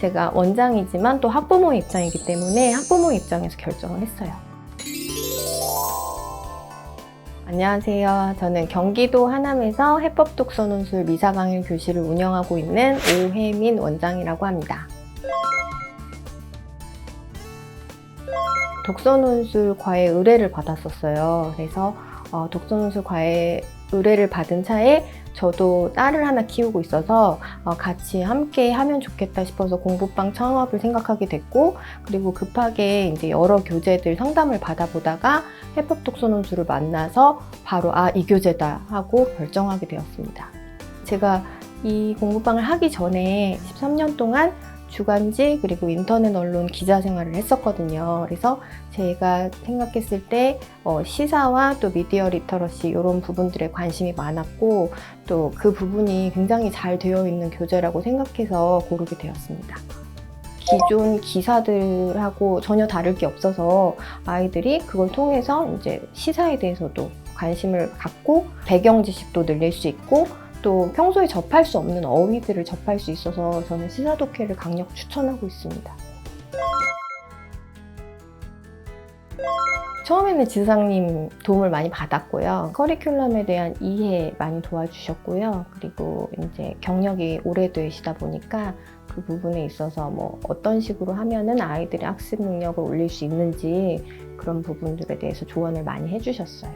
제가 원장이지만 또 학부모 입장이기 때문에 학부모 입장에서 결정을 했어요. 안녕하세요. 저는 경기도 하남에서 해법 독서 논술 미사 강의 교실을 운영하고 있는 오혜민 원장이라고 합니다. 독서 논술 과외 의뢰를 받았었어요. 그래서 어, 독서 논술 과외 의뢰를 받은 차에 저도 딸을 하나 키우고 있어서 어, 같이 함께 하면 좋겠다 싶어서 공부방 창업을 생각하게 됐고 그리고 급하게 이제 여러 교재들 상담을 받아보다가 해법 독서 논술을 만나서 바로 아 이 교재다 하고 결정하게 되었습니다. 제가 이 공부방을 하기 전에 13년 동안 주간지 그리고 인터넷 언론 기자 생활을 했었거든요. 그래서 제가 생각했을 때 어, 시사와 또 미디어 리터러시 이런 부분들에 관심이 많았고 또 그 부분이 굉장히 잘 되어 있는 교재라고 생각해서 고르게 되었습니다. 기존 기사들하고 전혀 다를 게 없어서 아이들이 그걸 통해서 이제 시사에 대해서도 관심을 갖고 배경 지식도 늘릴 수 있고 또 평소에 접할 수 없는 어휘들을 접할 수 있어서 저는 시사독해를 강력 추천하고 있습니다. 처음에는 지사장님 도움을 많이 받았고요. 커리큘럼에 대한 이해 많이 도와주셨고요. 그리고 이제 경력이 오래되시다 보니까 그 부분에 있어서 뭐 어떤 식으로 하면은 아이들의 학습 능력을 올릴 수 있는지 그런 부분들에 대해서 조언을 많이 해주셨어요.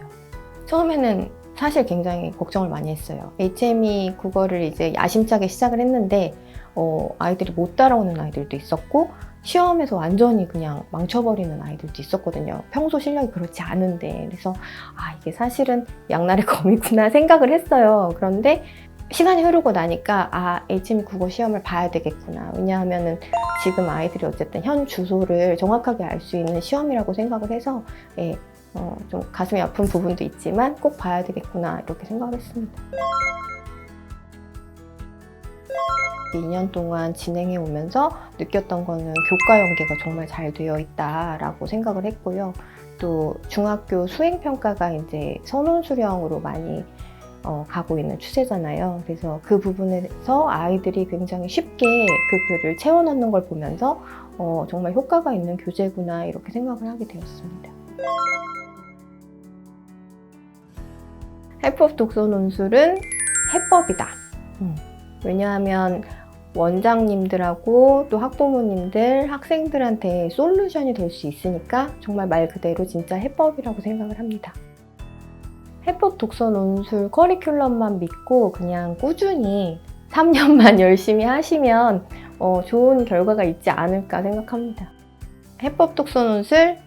처음에는 사실 굉장히 걱정을 많이 했어요. HME 국어를 이제 야심차게 시작을 했는데 어, 아이들이 못 따라오는 아이들도 있었고 시험에서 완전히 그냥 망쳐버리는 아이들도 있었거든요. 평소 실력이 그렇지 않은데 그래서 아 이게 사실은 양날의 검이구나 생각을 했어요. 그런데 시간이 흐르고 나니까 아 HME 국어 시험을 봐야 되겠구나. 왜냐하면은 지금 아이들이 어쨌든 현 주소를 정확하게 알 수 있는 시험이라고 생각을 해서 예, 어, 좀 가슴이 아픈 부분도 있지만 꼭 봐야 되겠구나 이렇게 생각을 했습니다. 2년 동안 진행해 오면서 느꼈던 거는 교과 연계가 정말 잘 되어 있다라고 생각을 했고요. 또 중학교 수행 평가가 이제 선원 수령으로 많이 어, 가고 있는 추세잖아요. 그래서 그 부분에서 아이들이 굉장히 쉽게 그 글을 채워 넣는 걸 보면서 어, 정말 효과가 있는 교재구나 이렇게 생각을 하게 되었습니다. 해법 독서 논술은 해법이다. 음, 왜냐하면 원장님들하고 또 학부모님들, 학생들한테 솔루션이 될 수 있으니까 정말 말 그대로 진짜 해법이라고 생각을 합니다. 해법 독서 논술 커리큘럼만 믿고 그냥 꾸준히 3년만 열심히 하시면 어, 좋은 결과가 있지 않을까 생각합니다. 해법 독서 논술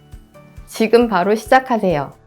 지금 바로 시작하세요.